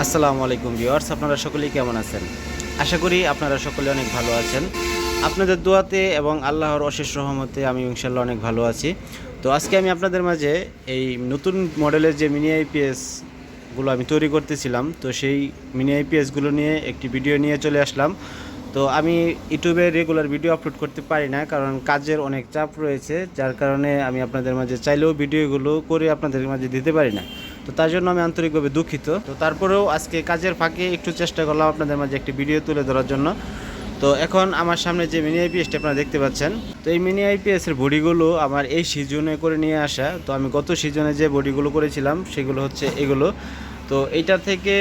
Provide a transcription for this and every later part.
আসসালামু আলাইকুম ভিউয়ার্স, আপনারা সকলেই কেমন আছেন? আশা করি আপনারা সকলে অনেক ভালো আছেন। আপনাদের দোয়াতে এবং আল্লাহর অশেষ রহমতে আমি ইনশাল্লাহ অনেক ভালো আছি। তো আজকে আমি আপনাদের মাঝে এই নতুন মডেলের যে মিনি আইপিএসগুলো আমি তৈরি করতেছিলাম, তো সেই মিনি আইপিএসগুলো নিয়ে একটি ভিডিও নিয়ে চলে আসলাম। তো আমি ইউটিউবে রেগুলার ভিডিও আপলোড করতে পারি না, কারণ কাজের অনেক চাপ রয়েছে, যার কারণে আমি আপনাদের মাঝে চাইলেও ভিডিওগুলো করে আপনাদের মাঝে দিতে পারি না। তো তার জন্য আমি আন্তরিকভাবে দুঃখিত। তো তারপরেও আজকে কাজের ফাঁকে একটু চেষ্টা করলাম আপনাদের মাঝে একটি ভিডিও তুলে ধরার জন্য। তো এখন আমার সামনে যে মিনি আইপিএসটি আপনারা দেখতে পাচ্ছেন, তো এই মিনি আইপিএস এর বডিগুলো আমার এই সিজনে করে নিয়ে আসা। তো আমি গত সিজনে যে বডিগুলো করেছিলাম, সেগুলো হচ্ছে এগুলো। তো এইটা থেকে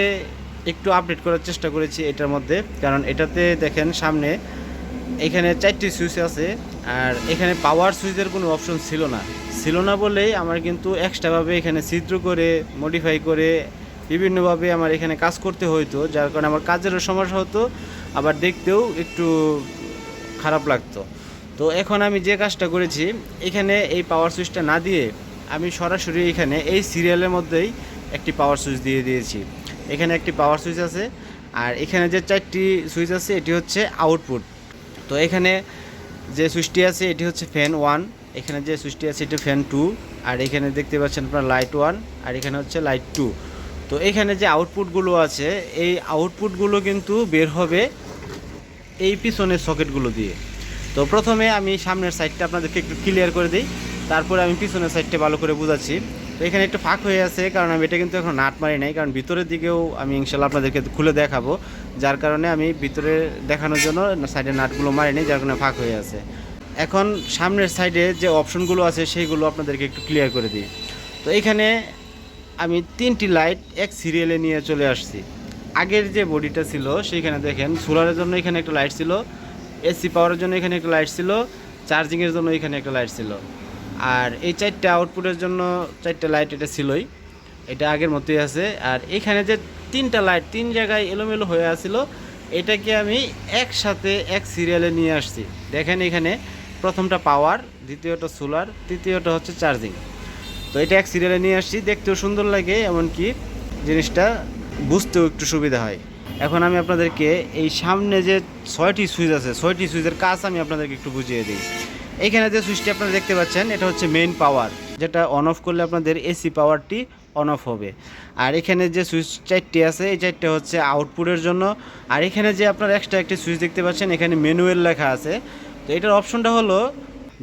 একটু আপডেট করার চেষ্টা করেছি এটার মধ্যে। কারণ এটাতে দেখেন সামনে এখানে চারটি সুইচ আছে। আর এখানে পাওয়ার সুইচের কোনো অপশন ছিল না। ছিল না বলেই আমার কিন্তু এক্সট্রাভাবে এখানে ছিদ্র করে মডিফাই করে বিভিন্নভাবে আমার এখানে কাজ করতে হইতো, যার কারণে আমার কাজেরও সমস্যা হতো, আবার দেখতেও একটু খারাপ লাগতো। তো এখন আমি যে কাজটা করেছি, এখানে এই পাওয়ার সুইচটা না দিয়ে আমি সরাসরি এখানে এই সিরিয়ালের মধ্যেই একটি পাওয়ার সুইচ দিয়ে দিয়েছি। এখানে একটি পাওয়ার সুইচ আছে, আর এখানে যে চারটি সুইচ আছে, এটি হচ্ছে আউটপুট তো এখানে যে সুইচটি আছে, এটি হচ্ছে ফ্যান ওয়ান এখানে যে সুইচটি আছে, এটি ফ্যান টু আর এখানে দেখতে পাচ্ছেন আপনার লাইট ওয়ান আর এখানে হচ্ছে লাইট টু তো এখানে যে আউটপুটগুলো আছে, এই আউটপুটগুলো কিন্তু বের হবে এই পিছনের সকেটগুলো দিয়ে। তো প্রথমে আমি সামনের সাইডটা আপনাদেরকে একটু ক্লিয়ার করে দিই। তারপরে আমি পিছনের সাইডটা ভালো করে বুঝাচ্ছি। তো এখানে একটু ফাঁক হয়ে আছে, কারণ আমি এটা কিন্তু এখন নাট মারি নাই, কারণ ভিতরের দিকেও আমি ইনশাল্লাহ আপনাদেরকে খুলে দেখাবো, যার কারণে আমি ভিতরে দেখানোর জন্য সাইডে নাটগুলো মারি নাই, যার কারণে ফাঁক হয়ে আছে। এখন সামনের সাইডে যে অপশনগুলো আছে, সেইগুলো আপনাদেরকে একটু ক্লিয়ার করে দিই। তো এখানে আমি তিনটি লাইট এক সিরিয়ালে নিয়ে চলে আসছি। আগের যে বডিটা ছিল, সেইখানে দেখেন সোলারের জন্য এখানে একটা লাইট ছিল, এসি পাওয়ারের জন্য এখানে একটা লাইট ছিল, চার্জিংয়ের জন্য এখানে একটা লাইট ছিল। আর এই চারটে আউটপুটের জন্য চারটে লাইট এটা ছিলই। এটা আগের মতোই আছে। আর এখানে যে তিনটা লাইট তিন জায়গায় এলোমেলো হয়ে আছিল, এটাকে আমি একসাথে এক সিরিয়ালে নিয়ে আসছি। দেখেন এখানে প্রথমটা পাওয়ার দ্বিতীয়টা সোলার তৃতীয়টা হচ্ছে চার্জিং তো এটা এক সিরিয়ালে নিয়ে আসছি, দেখতেও সুন্দর লাগে, এমনকি জিনিসটা বুঝতেও একটু সুবিধা হয়। এখন আমি আপনাদেরকে এই সামনে যে ছয়টি সুইচ আছে, ছয়টি সুইচের কাজ আমি আপনাদেরকে একটু বুঝিয়ে দিই। এইখানে যে সুইচটি আপনারা দেখতে পাচ্ছেন, এটা হচ্ছে মেইন পাওয়ার যেটা অন অফ করলে আপনাদের এসি পাওয়ারটি অন অফ হবে। আর এখানে যে সুইচ চারটি আছে, এই চারটে হচ্ছে আউটপুটের জন্য। আর এখানে যে আপনারা এক্সট্রা একটি সুইচ দেখতে পাচ্ছেন, এখানে ম্যানুয়াল লেখা আছে। তো এটার অপশনটা হলো,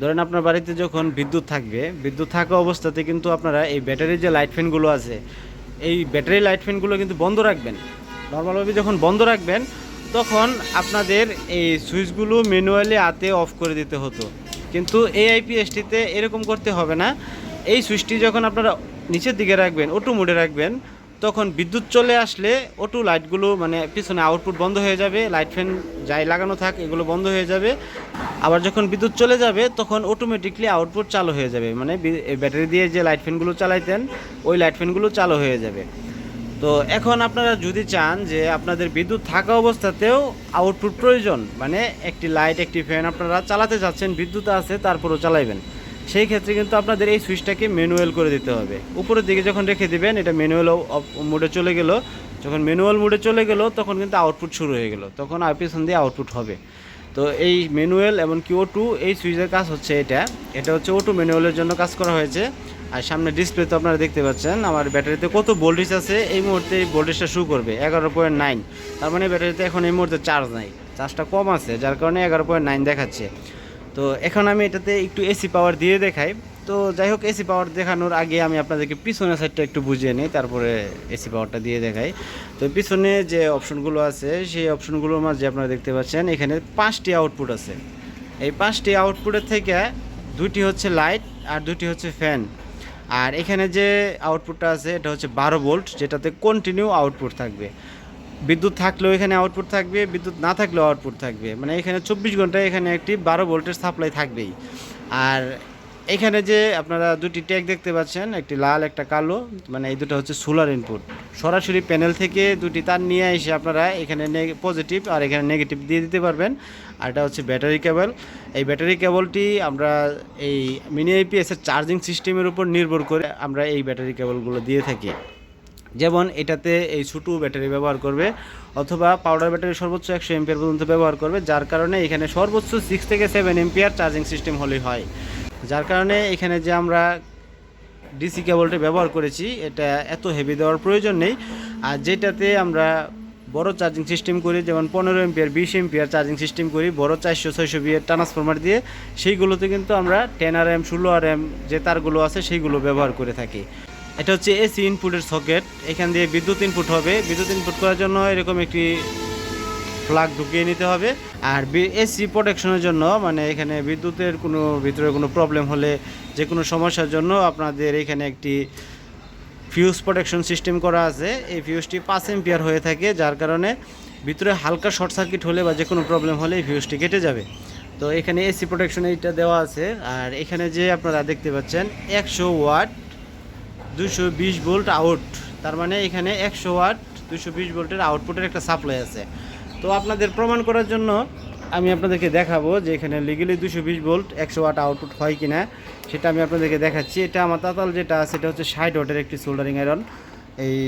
ধরেন আপনার বাড়িতে যখন বিদ্যুৎ থাকবে, বিদ্যুৎ থাকা অবস্থাতে কিন্তু আপনারা এই ব্যাটারির যে লাইট ফ্যানগুলো আছে, এই ব্যাটারি লাইট ফ্যানগুলো কিন্তু বন্ধ রাখবেন। নর্মালভাবে যখন বন্ধ রাখবেন, তখন আপনাদের এই সুইচগুলো ম্যানুয়ালি হাতে অফ করে দিতে হতো। কিন্তু এই আইপিএসটিতে এরকম করতে হবে না। এই সুইচটি যখন আপনারা নিচের দিকে রাখবেন অটো মোডে রাখবেন, তখন বিদ্যুৎ চলে আসলে অটো লাইটগুলো মানে পিছনে আউটপুট বন্ধ হয়ে যাবে লাইট ফ্যান যাই লাগানো থাক, এগুলো বন্ধ হয়ে যাবে। আবার যখন বিদ্যুৎ চলে যাবে, তখন অটোমেটিকলি আউটপুট চালু হয়ে যাবে। মানে ব্যাটারি দিয়ে যে লাইট ফ্যানগুলো চালাইতেন, ওই লাইট ফ্যানগুলো চালু হয়ে যাবে। তো এখন আপনারা যদি চান যে আপনাদের বিদ্যুৎ থাকা অবস্থাতেও আউটপুট প্রয়োজন মানে একটি লাইট একটি ফ্যান আপনারা চালাতে যাচ্ছেন, বিদ্যুৎ আছে, তারপরও চালাইবেন, সেই ক্ষেত্রে কিন্তু আপনাদের এই সুইচটাকে ম্যানুয়াল করে দিতে হবে। উপরের দিকে যখন রেখে দিবেন, এটা ম্যানুয়াল মোডে চলে গেল, যখন ম্যানুয়াল মোডে চলে গেল, তখন কিন্তু আউটপুট শুরু হয়ে গেল, তখন আর পিছন দিয়ে আউটপুট হবে। তো এই ম্যানুয়াল এমনকি ও টু এই সুইচের কাজ হচ্ছে এটা এটা হচ্ছে ও টু ম্যানুয়ালের জন্য কাজ করা হয়েছে। আর সামনে ডিসপ্লে তো আপনারা দেখতে পাচ্ছেন, আমার ব্যাটারিতে কত ভোল্টেজ আছে, এই মুহূর্তে এই ভোল্টেজটা শুরু করবে, এগারো পয়েন্ট নাইন তার মানে ব্যাটারিতে এখন এই মুহূর্তে চার্জ নাই চার্জটা কম আছে, যার কারণে এগারো পয়েন্ট নাইন দেখাচ্ছে। তো এখন আমি এটাতে একটু এসি পাওয়ার দিয়ে দেখাই। তো যাই হোক এসি পাওয়ার দেখানোর আগে আমি আপনাদেরকে পিছনের সাইডটা একটু বুঝিয়ে নিই, তারপরে এসি পাওয়ারটা দিয়ে দেখাই। তো পিছনে যে অপশনগুলো আছে, সেই অপশনগুলোর মাঝে আপনারা দেখতে পাচ্ছেন, এখানে পাঁচটি আউটপুট আছে। এই পাঁচটি আউটপুটের থেকে দুটি হচ্ছে লাইট আর দুটি হচ্ছে ফ্যান আর এখানে যে আউটপুটটা আছে, এটা হচ্ছে বারো ভোল্ট যেটাতে কন্টিনিউ আউটপুট থাকবে। বিদ্যুৎ থাকলেও এখানে আউটপুট থাকবে, বিদ্যুৎ না থাকলেও আউটপুট থাকবে। মানে এখানে চব্বিশ ঘন্টায় এখানে একটি বারো ভোল্টের সাপ্লাই থাকবেই। আর এখানে যে আপনারা দুটি ট্যাগ দেখতে পাচ্ছেন, একটি লাল, একটা কালো মানে এই দুটো হচ্ছে সোলার ইনপুট সরাসরি প্যানেল থেকে দুটি তার নিয়ে এসে আপনারা এখানে পজিটিভ আর এখানে নেগেটিভ দিয়ে দিতে পারবেন। আর এটা হচ্ছে ব্যাটারি কেবল এই ব্যাটারি কেবলটি আমরা এই মিনি আইপিএসের চার্জিং সিস্টেমের উপর নির্ভর করে আমরা এই ব্যাটারি কেবলগুলো দিয়ে থাকি। যেমন এটাতে এই ছোটো ব্যাটারি ব্যবহার করবে, অথবা পাউডার ব্যাটারি সর্বোচ্চ একশো এমপিয়ার পর্যন্ত ব্যবহার করবে, যার কারণে এখানে সর্বোচ্চ সিক্স থেকে সেভেন এমপিয়ার চার্জিং সিস্টেম হলেই হয়। যার কারণে এখানে যে আমরা ডিসি কেবলটা ব্যবহার করেছি, এটা এত হেভি দেওয়ার প্রয়োজন নেই। আর যেটাতে আমরা বড় চার্জিং সিস্টেম করি, যেমন পনেরো এমপিয়ার বিশ এমপিয়ার চার্জিং সিস্টেম করি, বড় চারশো, ছয়শো বিয়ের ট্রান্সফরমার দিয়ে, সেইগুলোতে কিন্তু আমরা টেন আর এম ষোলো আর এম যে তারগুলো আছে, সেইগুলো ব্যবহার করে থাকি। এটা হচ্ছে এসি ইনপুটের সকেট এখান দিয়ে বিদ্যুৎ ইনপুট হবে। বিদ্যুৎ ইনপুট করার জন্য এরকম একটি প্লাগ ঢুকিয়ে নিতে হবে। আর এসি প্রোটেকশনের জন্য মানে এখানে বিদ্যুতের কোনো, ভিতরে কোনো প্রবলেম হলে যে কোনো সমস্যার জন্য আপনাদের এখানে একটি ফিউজ প্রোটেকশন সিস্টেম করা আছে। এই ফিউজটি পাঁচ এম্পিয়ার হয়ে থাকে, যার কারণে ভিতরে হালকা শর্ট সার্কিট হলে বা যে কোনো প্রবলেম হলে এই ফিউজটি কেটে যাবে। তো এখানে এসি প্রোটেকশন এইটা দেওয়া আছে। আর এখানে যে আপনারা দেখতে পাচ্ছেন, একশো ওয়াট দুশো বিশ ভোল্ট আউট তার মানে এখানে একশো ওয়াট দুশো বিশ ভোল্টের আউটপুটের একটা সাপ্লাই আছে। তো আপনাদের প্রমাণ করার জন্য আমি আপনাদেরকে দেখাবো যে এখানে লিগেলি দুশো বিশ ভোল্ট একশো ওয়াট আউটপুট হয় কিনা। সেটা আমি আপনাদেরকে দেখাচ্ছি। এটা আমার তাতাল যেটা সেটা হচ্ছে ষাট ওয়াটের একটি সোল্ডারিং আয়রন এই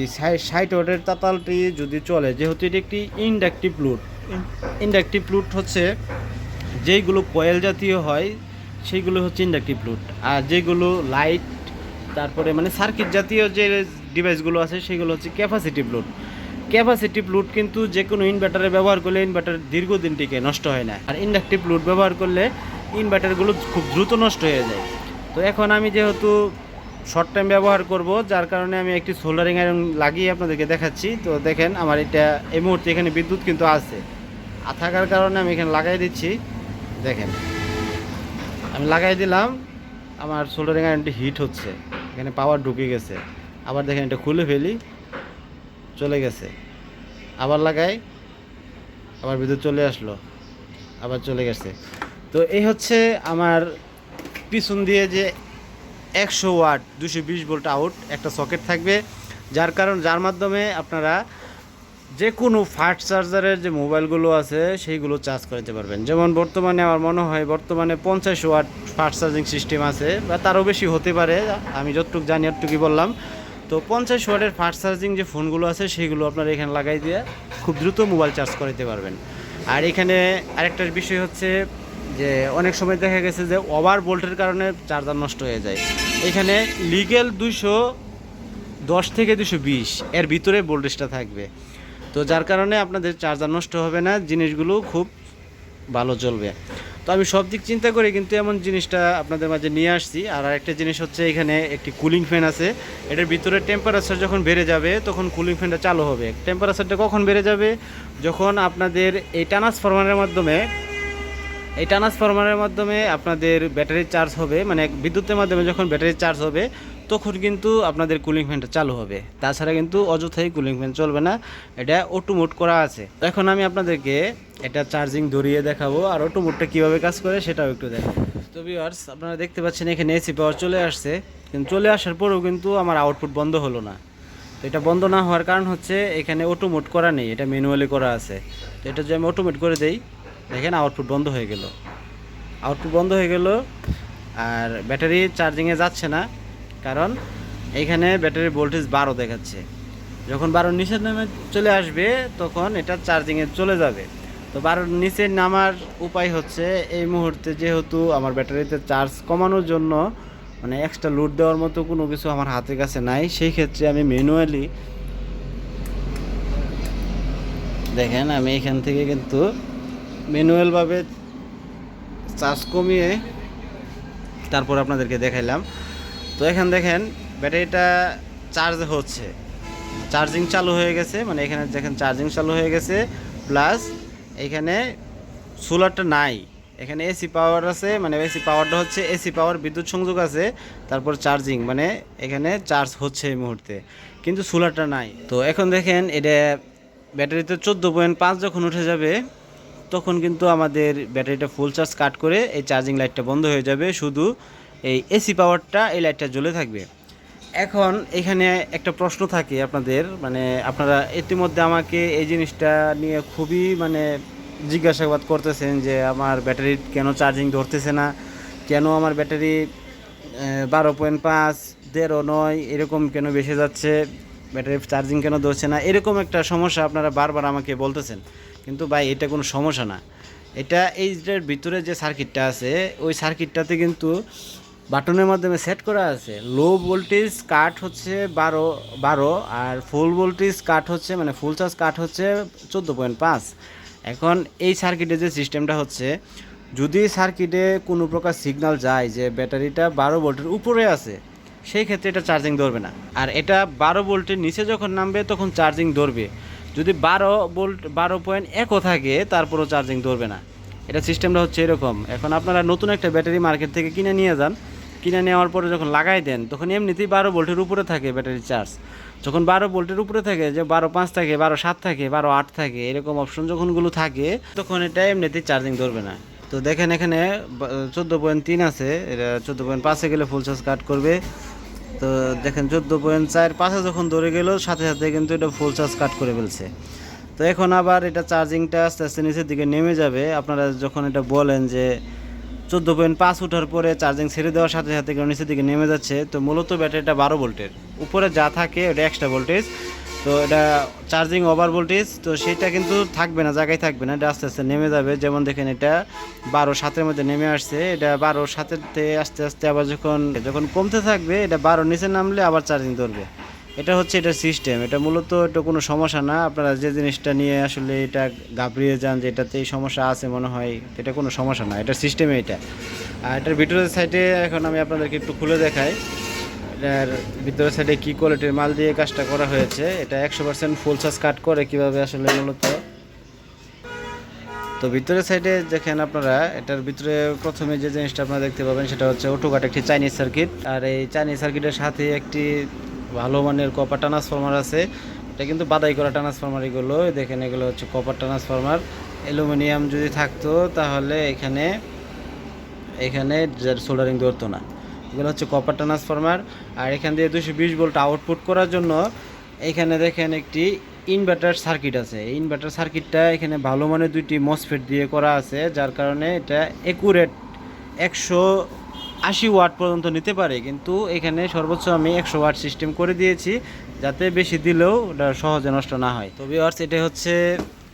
ষাট ওয়াটের তাতালটি যদি চলে, যেহেতু এটি একটি ইন্ডাকটিভ লুট ইন্ডাকটিভ লুট হচ্ছে যেইগুলো কয়েল জাতীয় হয়, সেইগুলো হচ্ছে ইন্ডাকটিভ লুট আর যেগুলো লাইট তারপরে মানে সার্কিট জাতীয় যে ডিভাইসগুলো আছে, সেগুলো হচ্ছে ক্যাপাসিটিভ লুট ক্যাপাসিটিভ লুট কিন্তু যে কোনো ইনভার্টারে ব্যবহার করলে ইনভার্টার দীর্ঘদিন টিকে, নষ্ট হয় না। আর ইন্ডাকটিভ লুট ব্যবহার করলে ইনভার্টারগুলো খুব দ্রুত নষ্ট হয়ে যায়। তো এখন আমি যেহেতু শর্ট টাইম ব্যবহার করব, যার কারণে আমি একটি সোলারিং আয়রন লাগিয়ে আপনাদেরকে দেখাচ্ছি। তো দেখেন আমার এটা, এই মুহূর্তে এখানে বিদ্যুৎ কিন্তু আছে। আর থাকার কারণে আমি এখানে লাগাই দিচ্ছি। দেখেন, আমি লাগাই দিলাম, আমার সোল্ডারিং আয়রনটি হিট হচ্ছে। এখানে পাওয়ার ঢুকে গেছে। আবার দেখেন এটা খুলে ফেলি। চলে গেছে। আবার লাগাই, আবার বিদ্যুৎ চলে আসলো, আবার চলে গেছে। তো এই হচ্ছে আমার পিছন দিয়ে যে একশো ওয়াট দুশো বিশ ভোল্ট আউট একটা সকেট থাকবে। যার কারণ, যার মাধ্যমে আপনারা যে কোনো ফাস্ট চার্জারের যে মোবাইলগুলো আছে, সেইগুলো চার্জ করতে পারবেন। যেমন বর্তমানে আমার মনে হয়, বর্তমানে পঞ্চাশ ওয়াট ফাস্ট চার্জিং সিস্টেম আছে, বা তারও বেশি হতে পারে। আমি যতটুকু জানি এতটুকুই বললাম। তো পঞ্চাশ ওয়াটের ফাস্ট চার্জিং যে ফোনগুলো আছে সেইগুলো আপনারা এখানে লাগাই দিয়ে খুব দ্রুত মোবাইল চার্জ করতে পারবেন। আর এখানে আরেকটা বিষয় হচ্ছে যে, অনেক সময় দেখা গেছে যে ওভার ভোল্টের কারণে চার্জার নষ্ট হয়ে যায়। এখানে লিগেল দুশো দশ থেকে দুশো বিশ এর ভিতরে ভোল্টেজটা থাকবে। তো যার কারণে আপনাদের চার্জার নষ্ট হবে না, জিনিসগুলো খুব ভালো চলবে। আমি সব দিক চিন্তা করে, কিন্তু এমন জিনিসটা আপনাদের মাঝে নিয়ে আসছি। আর একটা জিনিস হচ্ছে এখানে একটি কুলিং ফ্যান আছে। এটার ভিতরে টেম্পারেচার যখন বেড়ে যাবে, তখন কুলিং ফ্যানটা চালু হবে। টেম্পারেচারটা কখন বেড়ে যাবে? যখন আপনাদের এই ট্রান্সফরমারের মাধ্যমে, এই ট্রান্সফরমারের মাধ্যমে আপনাদের ব্যাটারি চার্জ হবে মানে বিদ্যুতের মাধ্যমে যখন ব্যাটারি চার্জ হবে তখন কিন্তু আপনাদের কুলিং ফ্যানটা চালু হবে। তাছাড়া কিন্তু অযথাই কুলিং ফ্যান চলবে না, এটা অটোমোট করা আছে। এখন আমি আপনাদেরকে এটা চার্জিং ধরিয়ে দেখাবো, আর অটোমোটটা কীভাবে কাজ করে সেটাও একটু দেখাবো। তো ভিউয়ার্স আপনারা দেখতে পাচ্ছেন এখানে এসি পাওয়ার চলে আসছে। কিন্তু চলে আসার পরেও কিন্তু আমার আউটপুট বন্ধ হলো না। তো এটা বন্ধ না হওয়ার কারণ হচ্ছে এখানে অটোমোট করা নেই, এটা ম্যানুয়ালি করা আছে। তো এটা যদি আমি অটোমেট করে দেই, দেখেন আউটপুট বন্ধ হয়ে গেল। আউটপুট বন্ধ হয়ে গেল, আর ব্যাটারি চার্জিংয়ে যাচ্ছে না। কারণ এইখানে ব্যাটারির ভোল্টেজ বারো দেখাচ্ছে। যখন বারোর নিচের নামে চলে আসবে, তখন এটা চার্জিংয়ে চলে যাবে। তো বারোর নিচে নামার উপায় হচ্ছে, এই মুহূর্তে যেহেতু আমার ব্যাটারিতে চার্জ কমানোর জন্য মানে এক্সট্রা লোড দেওয়ার মতো কোনো কিছু আমার হাতের কাছে নাই, সেই ক্ষেত্রে আমি ম্যানুয়ালি দেখেন, আমি এখান থেকে কিন্তু ম্যানুয়ালভাবে চার্জ কমিয়ে তারপর আপনাদেরকে দেখাইলাম। তো এখান দেখেন, ব্যাটারিটা চার্জ হচ্ছে। চার্জিং চালু হয়ে গেছে মানে এখানে দেখেন চার্জিং চালু হয়ে গেছে প্লাস এখানে সোলারটা নাই। এখানে এসি পাওয়ার আছে মানে এসি পাওয়ারটা হচ্ছে এসি পাওয়ার বিদ্যুৎ সংযোগ আছে, তারপর চার্জিং মানে এখানে চার্জ হচ্ছে এই মুহূর্তে, কিন্তু সোলারটা নাই। তো এখন দেখেন, এটা ব্যাটারিতে চোদ্দ পয়েন্ট পাঁচ যখন উঠে যাবে, তখন কিন্তু আমাদের ব্যাটারিটা ফুল চার্জ কাট করে এই চার্জিং লাইটটা বন্ধ হয়ে যাবে, শুধু এই এসি পাওয়ারটা এই লাইটটা জ্বলে থাকবে। এখন এখানে একটা প্রশ্ন থাকে আপনাদের মানে আপনারা ইতিমধ্যে আমাকে এই জিনিসটা নিয়ে খুবই মানে জিজ্ঞাসাবাদ করতেছেন যে আমার ব্যাটারি কেন চার্জিং ধরতেছে না, কেন আমার ব্যাটারি বারো পয়েন্ট পাঁচ, দেড়ো নয়, এরকম কেন বেশি যাচ্ছে, ব্যাটারি চার্জিং কেন ধরছে না, এরকম একটা সমস্যা আপনারা বারবার আমাকে বলতেছেন। কিন্তু ভাই, এটা কোনো সমস্যা না। এটা এইটার ভিতরে যে সার্কিটটা আছে, ওই সার্কিটটাতে কিন্তু বাটনের মাধ্যমে সেট করা আছে। লো ভোল্টেজ কাট হচ্ছে বারো বারো আর ফুল ভোল্টেজ কাট হচ্ছে মানে ফুল চার্জ কাট হচ্ছে চোদ্দ পয়েন্ট পাঁচ। এখন এই সার্কিটে যে সিস্টেমটা হচ্ছে, যদি সার্কিটে কোনো প্রকার সিগন্যাল যায় যে ব্যাটারিটা বারো ভোল্টের উপরে আছে, সেই ক্ষেত্রে এটা চার্জিং ধরবে না। আর এটা বারো ভোল্টের নিচে যখন নামবে, তখন চার্জিং ধরবে। যদি বারো ভোল্ট বারো পয়েন্ট একও থাকে, তারপরও চার্জিং ধরবে না। এটা সিস্টেমটা হচ্ছে এরকম। এখন আপনারা নতুন একটা ব্যাটারি মার্কেট থেকে কিনে নিয়ে যান। কিনে নেওয়ার পরে যখন লাগাই দেন, তখন এমনিতেই বারো ভোল্টের উপরে থাকে ব্যাটারি চার্জ। যখন বারো ভোল্টের উপরে থাকে, যে বারো পাঁচ থাকে, বারো সাত থাকে, বারো আট থাকে, এরকম অপশন যখনগুলো থাকে, তখন এটা এমনিতেই চার্জিং ধরবে না। তো দেখেন এখানে চোদ্দ পয়েন্ট তিন আছে, এটা চোদ্দ পয়েন্ট পাঁচে গেলে ফুল চার্জ কাট করবে। তো দেখেন চোদ্দ পয়েন্ট চার পাঁচে যখন ধরে গেল, সাথে সাথে কিন্তু এটা ফুল চার্জ কাট করে ফেলছে। তো এখন আবার এটা চার্জিংটা আস্তে আস্তে নিচের দিকে নেমে যাবে। আপনারা যখন এটা বলেন যে চোদ্দ পয়েন্ট পাঁচ ওঠার পরে চার্জিং ছেড়ে দেওয়ার সাথে সাথে কেউ নিচের দিকে নেমে যাচ্ছে। তো মূলত ব্যাটারিটা বারো ভোল্টের। উপরে যা থাকে, ওটা এক্সট্রা ভোল্টেজ তো এটা চার্জিং ওভার ভোল্টেজ তো সেটা কিন্তু থাকবে না, জায়গায় থাকবে না। এটা আস্তে আস্তে নেমে যাবে। যেমন দেখেন এটা বারো সাতের মধ্যে নেমে আসছে। এটা বারো সাতেরতে আস্তে আস্তে আবার যখন যখন কমতে থাকবে, এটা বারো নিচে নামলে আবার চার্জিং ধরবে। এটা হচ্ছে এটা সিস্টেম এটা মূলত এটা কোনো সমস্যা না। আপনারা যে জিনিসটা নিয়ে আসলে এটা ঘাবড়িয়ে যান যে এটাতে এই সমস্যা আছে মনে হয়, এটা কোনো সমস্যা না, এটা সিস্টেমে এটা। আর এটার ভিতরের সাইডে এখন আমি আপনাদেরকে একটু খুলে দেখাই। এটার ভিতরের সাইডে কী কোয়ালিটির মাল দিয়ে কাজটা করা হয়েছে, এটা একশো পার্সেন্ট ফুল চার্জ কাট করে কীভাবে আসলে মূলত। তো ভিতরের সাইডে দেখেন আপনারা, এটার ভিতরে প্রথমে যে জিনিসটা আপনারা দেখতে পাবেন সেটা হচ্ছে অটোকাট একটি চাইনিজ সার্কিট আর এই চাইনিজ সার্কিটের সাথে একটি ভালো মানের কপার ট্রান্সফরমার আছে। এটা কিন্তু বাদাই করা ট্রান্সফরমার এগুলো। দেখেন, এগুলো হচ্ছে কপার ট্রান্সফরমার অ্যালুমিনিয়াম যদি থাকতো, তাহলে এখানে এখানে সোল্ডারিং ধরতো না। এগুলো হচ্ছে কপার ট্রান্সফরমার আর এখান দিয়ে দুশো বিশ ভোল্ট আউটপুট করার জন্য, এখানে দেখেন একটি ইনভার্টার সার্কিট আছে। ইনভার্টার সার্কিটটা এখানে ভালো মানের দুইটি মসফেট দিয়ে করা আছে, যার কারণে এটা একুরেট একশো আশি ওয়াট পর্যন্ত নিতে পারে, কিন্তু এখানে সর্বোচ্চ আমি একশো ওয়াট সিস্টেম করে দিয়েছি, যাতে বেশি দিলেও ওটা সহজে নষ্ট না হয়। তো ভিওয়ার্স এটা হচ্ছে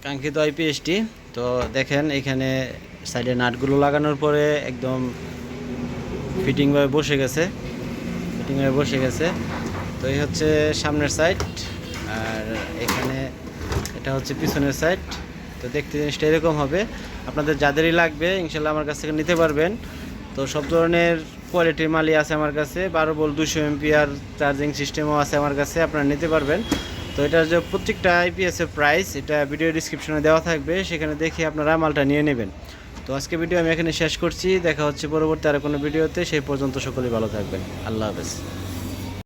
কাঙ্ক্ষিত আইপিএসটি তো দেখেন, এখানে সাইডে নাটগুলো লাগানোর পরে একদম ফিটিংভাবে বসে গেছে ফিটিংভাবে বসে গেছে। তো এই হচ্ছে সামনের সাইড আর এখানে এটা হচ্ছে পিছনের সাইড তো দেখতে জিনিসটা এরকম হবে। আপনাদের যাদেরই লাগবে, ইনশাল্লাহ আমার কাছ থেকে নিতে পারবেন। তো সব ধরনের কোয়ালিটির মালই আছে আমার কাছে। বারো বল দুশো এমপিআর চার্জিং সিস্টেমও আছে আমার কাছে, আপনারা নিতে পারবেন। তো এটার যে প্রত্যেকটা আইপিএসের প্রাইস এটা ভিডিও ডিসক্রিপশনে দেওয়া থাকবে, সেখানে দেখে আপনারা মালটা নিয়ে নেবেন। তো আজকে ভিডিও আমি এখানে শেষ করছি, দেখা হচ্ছে পরবর্তী আর কোনো ভিডিওতে সেই পর্যন্ত সকলেই ভালো থাকবেন। আল্লাহ হাফেজ।